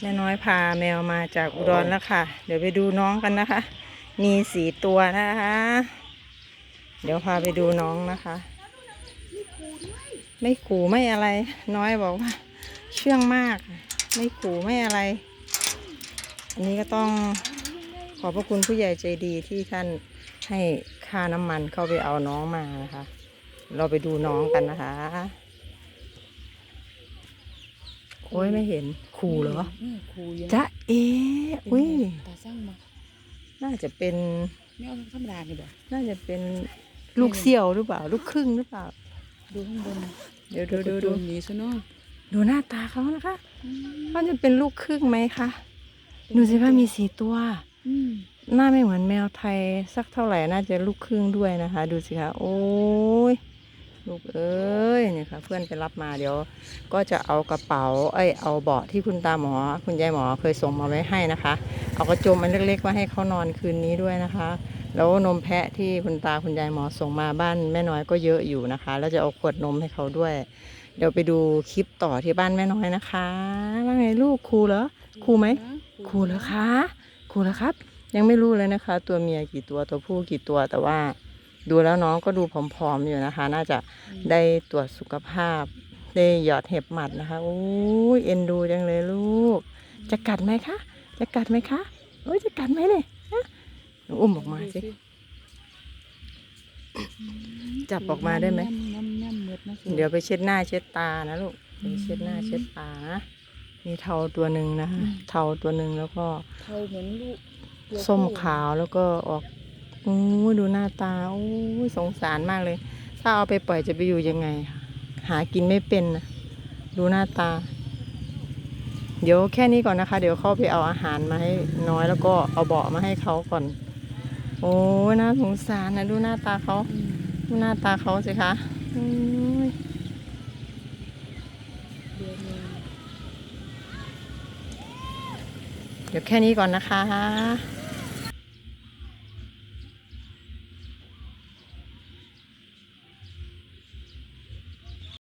แม่น้อยพาแมวมาจากอุดรแล้วค่ะ เดี๋ยวไปดูน้องกันนะคะ มีสีตัวนะคะ เดี๋ยวพาไปดูน้องนะคะ ไม่ขู่ไม่อะไร น้อยบอกว่า เชื่องมาก ไม่ขู่ไม่อะไร อันนี้ก็ต้องขอบพระคุณผู้ใหญ่ใจดีที่ท่านให้ค่าน้ำมันเข้าไปเอาน้องมานะคะ เราไปดูน้องกันนะคะ โอ้ยไม่เห็นขู่เหรอนี่ครูยังจ๊ะเอ๋อุ้ยตาสร้างมาน่าจะเป็นไม่เอาธรรมดานี่บ่น่าจะเป็นลูกเสี่ยวหรือเปล่า ลูกครึ่งหรือเปล่า ดูข้างบนเดี๋ยวดูดูดูนี้ซะเนาะดูหน้าตาเขานะคะว่าจะเป็นลูกครึ่งไหมคะดูสิว่ามีสีตัวอืมหน้าไม่เหมือนแมวไทยสักเท่าไหร่น่าจะลูกครึ่งด้วยนะคะ ดูสิคะโอ้ย ลูกเอ้ยเนี่ยค่ะเพื่อนไปรับมาเดี๋ยว ก็จะเอากระเป๋าเอ้ยเอาเบาะที่คุณตาหมอ คุณยายหมอเคยส่งมาไว้ให้นะคะ เอากระโจมอันเล็กๆมาให้เขานอนคืนนี้ด้วยนะคะ แล้วนมแพะที่คุณตาคุณยายหมอส่งมาบ้านแม่น้อยก็เยอะอยู่นะคะ แล้วจะเอาขวดนมให้เขาด้วย เดี๋ยวไปดูคลิปต่อที่บ้านแม่น้อยนะคะว่าไงลูกครูเหรอครูไหมครูเหรอคะครูเหรอครับ ยังไม่รู้เลยนะคะ ตัวเมียกี่ตัวตัวผู้กี่ตัวแต่ว่า ดูแล้วน้องก็ดูผอมๆอยู่นะคะ น่าจะได้ตรวจสุขภาพ ได้หยอดเห็บหมัดนะคะโอ้ยเอ็นดูจังเลยลูก จะกัดไหมคะ จะกัดไหมคะโอ้ยจะกัดไหมเนี่ยฮะหนูอุ้มออกมาสิจับออกมาได้ไหมน้ำน้ำน้ำเมืดนะเดี๋ยวไปเช็ดหน้าเช็ดตานะลูกไปเช็ดหน้าเช็ดตานะมีเทาตัวหนึ่งนะคะเทาตัวหนึ่งแล้วก็เขาเหมือนลูกตัวส้มผู้ขาวแล้วก็ออก โอ้ดูหน้าตาโอ้สงสารมากเลย ถ้าเอาไปปล่อยจะไปอยู่ยังไง หากินไม่เป็นนะดูหน้าตา เดี๋ยวแค่นี้ก่อนนะคะ เดี๋ยวเข้าไปเอาอาหารมาให้น้อยแล้วก็เอาเบาะมาให้เขาก่อน โอ้น่าสงสารนะดูหน้าตาเขาดูหน้าตาเขาสิคะเดี๋ยวแค่นี้ก่อนนะคะ